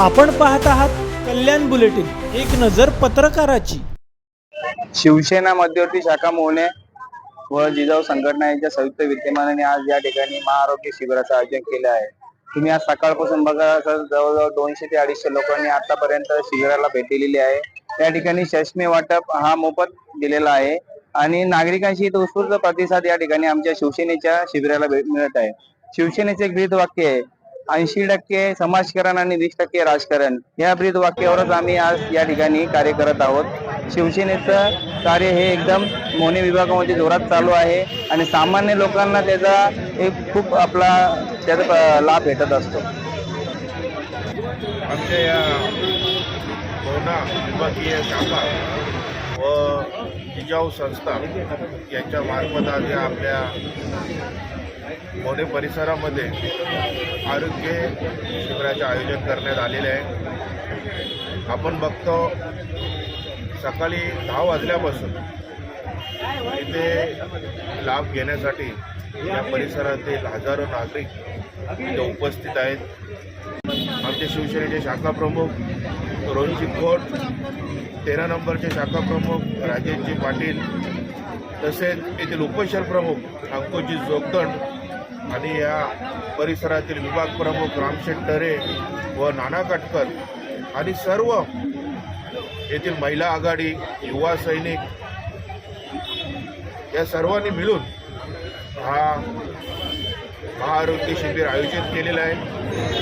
आपण पाहत आहात कल्याण बुलेटिन एक नजर पत्रकाराची. शिवसेना मध्यवर्ती शाखा मोहने व जिजाऊ संघटना यांच्या संयुक्त विद्यमानाने आज या ठिकाणी महाआरोग्य शिबिराचं आयोजन केलं आहे. तुम्ही आज सकाळपासून बघा तर जवळजवळ दोनशे ते अडीचशे लोकांनी आतापर्यंत शिबिराला भेट दिलेली आहे. त्या ठिकाणी चष्मे वाटप हा मोफत दिलेला आहे आणि नागरिकांशी उत्स्फूर्त प्रतिसाद या ठिकाणी आमच्या शिवसेनेच्या शिबिराला भेट मिळत आहे. शिवसेनेचे एक ब्रीद वाक्य आहे ऐंशी टक्के समाजकारण आणि वीस टक्के राजकारण या ब्रीद वाक्यावरच आम्ही आज या ठिकाणी कार्य करत आहोत. शिवसेनेचं कार्य हे एकदम मोने विभागामध्ये जोरात चालू आहे आणि सामान्य लोकांना त्याचा एक खूप आपला त्याचा लाभ भेटत असतो. आमच्या या विभागीय व जिजाऊ संस्था यांच्या मार्फत आज या आपल्या मोठे परिसरामध्ये आरोग्य शिबिराचे आयोजन करण्यात आलेले आहे. आपण बघतो सकाळी दहा वाजल्यापासून इथे लाभ घेण्यासाठी या परिसरातील हजारो नागरिक इथे उपस्थित आहेत. आमचे शिवसेनेचे शाखा प्रमुख रोहितजी खोट तेरा नंबरचे शाखा प्रमुख राजेशजी पाटील तसेच येथील उपशहर प्रमुख अंकुशजी जोगदंड आणि या परिसरातील विभाग प्रमुख रामशेठ टरे व नाना काटकर आणि सर्व येथील महिला आघाडी युवा सैनिक या सर्वांनी मिळून हा महाआरोग्य शिबिर आयोजित केलेलं आहे.